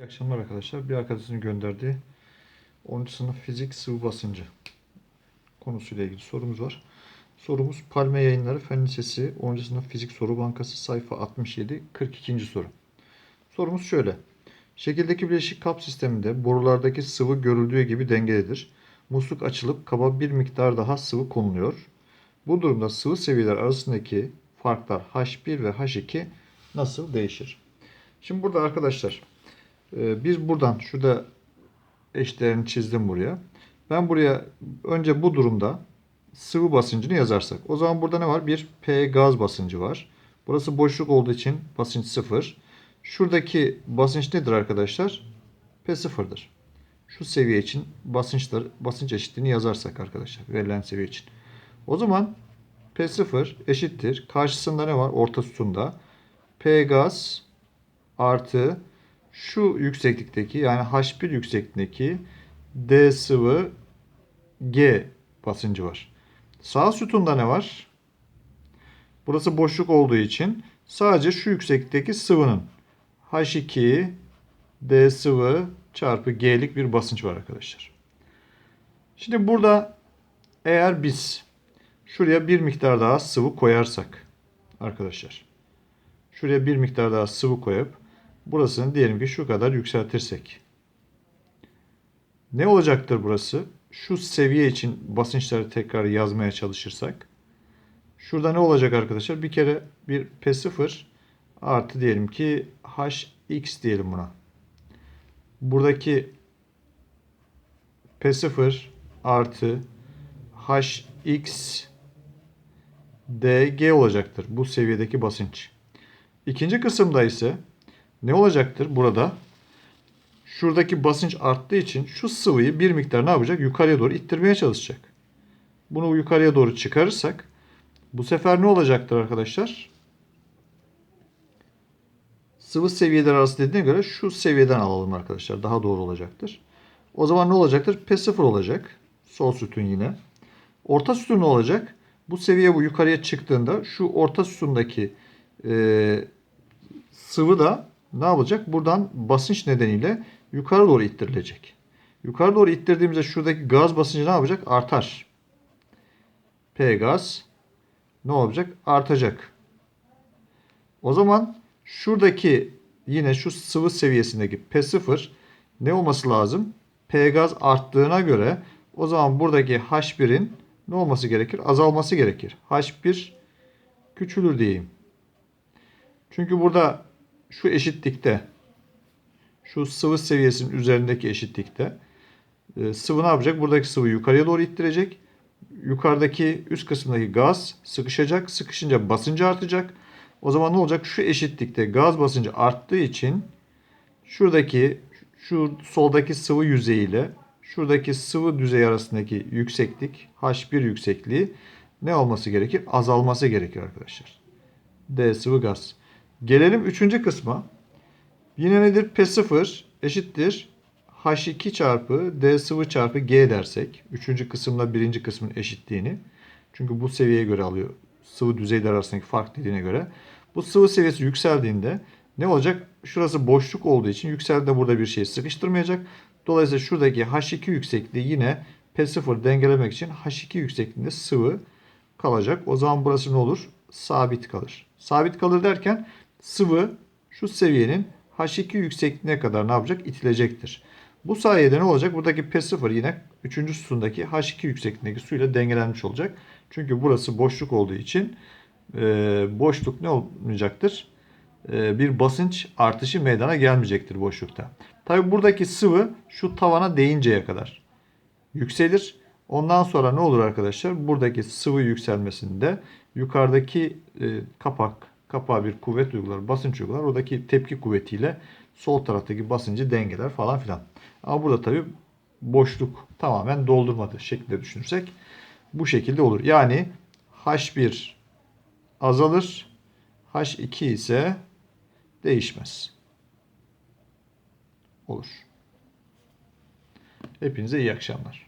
İyi akşamlar arkadaşlar. Bir arkadaşın gönderdiği 10. sınıf fizik sıvı basıncı konusuyla ilgili sorumuz var. Sorumuz Palme Yayınları Fen Lisesi 10. sınıf fizik soru bankası sayfa 67 42. soru. Sorumuz şöyle. Şekildeki bileşik kap sisteminde borulardaki sıvı görüldüğü gibi dengelidir. Musluk açılıp kaba bir miktar daha sıvı konuluyor. Bu durumda sıvı seviyeler arasındaki farklar H1 ve H2 nasıl değişir? Şimdi burada arkadaşlar biz buradan şurada eşdeğerini çizdim buraya. Ben buraya önce bu durumda sıvı basıncını yazarsak. O zaman burada ne var? Bir P gaz basıncı var. Burası boşluk olduğu için basınç sıfır. Şuradaki basınç nedir arkadaşlar? P sıfırdır. Şu seviye için basınçlar, basınç eşitliğini yazarsak arkadaşlar verilen seviye için. O zaman P sıfır eşittir. Karşısında ne var? Orta sütunda. P gaz artı şu yükseklikteki yani H1 yüksekliğindeki D sıvı G basıncı var. Sağ sütunda ne var? Burası boşluk olduğu için sadece şu yükseklikteki sıvının H2 D sıvı çarpı G'lik bir basınç var arkadaşlar. Şimdi burada eğer biz şuraya bir miktar daha sıvı koyarsak arkadaşlar. Şuraya bir miktar daha sıvı koyup burasını diyelim ki şu kadar yükseltirsek. Ne olacaktır burası? Şu seviye için basınçları tekrar yazmaya çalışırsak. Şurada ne olacak arkadaşlar? Bir kere bir P0 artı diyelim ki HX diyelim buna. Buradaki P0 artı HX DG olacaktır. Bu seviyedeki basınç. İkinci kısımda ise ne olacaktır burada? Şuradaki basınç arttığı için şu sıvıyı bir miktar ne yapacak? Yukarıya doğru ittirmeye çalışacak. Bunu yukarıya doğru çıkarırsak bu sefer ne olacaktır arkadaşlar? Sıvı seviyeler arası dediğine göre şu seviyeden alalım arkadaşlar. Daha doğru olacaktır. O zaman ne olacaktır? P0 olacak. Sol sütun yine. Orta sütun ne olacak? Bu seviye bu yukarıya çıktığında şu orta sütundaki e, sıvı da ne yapacak? Buradan basınç nedeniyle yukarı doğru ittirilecek. Yukarı doğru ittirdiğimizde şuradaki gaz basıncı ne yapacak? Artar. P gaz ne olacak? Artacak. O zaman şuradaki yine şu sıvı seviyesindeki P0 ne olması lazım? P gaz arttığına göre o zaman buradaki H1'in ne olması gerekir? Azalması gerekir. H1 küçülür diyeyim. Çünkü burada şu eşitlikte şu sıvı seviyesinin üzerindeki eşitlikte e, sıvı ne yapacak? Buradaki sıvı yukarıya doğru ittirecek. Yukarıdaki üst kısımdaki gaz sıkışacak. Sıkışınca basıncı artacak. O zaman ne olacak? Şu eşitlikte gaz basıncı arttığı için şuradaki şu soldaki sıvı yüzeyi ile şuradaki sıvı düzey arasındaki yükseklik H1 yüksekliği ne olması gerekir? Azalması gerekir arkadaşlar. D sıvı gaz. Gelelim üçüncü kısma. Yine nedir? P0 eşittir. H2 çarpı D sıvı çarpı G dersek. Üçüncü kısımla birinci kısmın eşitliğini. Çünkü bu seviyeye göre alıyor. Sıvı düzeyler arasındaki fark dediğine göre. Bu sıvı seviyesi yükseldiğinde ne olacak? Şurası boşluk olduğu için yükseldiğinde burada bir şey sıkıştırmayacak. Dolayısıyla şuradaki H2 yüksekliği yine P0 dengelemek için H2 yüksekliğinde sıvı kalacak. O zaman burası ne olur? Sabit kalır. Sabit kalır derken sıvı şu seviyenin H2 yüksekliğine kadar ne yapacak? İtilecektir. Bu sayede ne olacak? Buradaki P0 yine 3. sütundaki H2 yüksekliğindeki suyla dengelenmiş olacak. Çünkü burası boşluk olduğu için e, boşluk ne olmayacaktır? E, bir basınç artışı meydana gelmeyecektir boşlukta. Tabi buradaki sıvı şu tavana değinceye kadar yükselir. Ondan sonra ne olur arkadaşlar? Buradaki sıvı yükselmesinde yukarıdaki e, kapak kapağa bir kuvvet uygular, basınç uygular. Oradaki tepki kuvvetiyle sol taraftaki basıncı dengeler falan filan. Ama burada tabi boşluk tamamen doldurmadı şeklinde düşünürsek bu şekilde olur. Yani H1 azalır, H2 ise değişmez. Olur. Hepinize iyi akşamlar.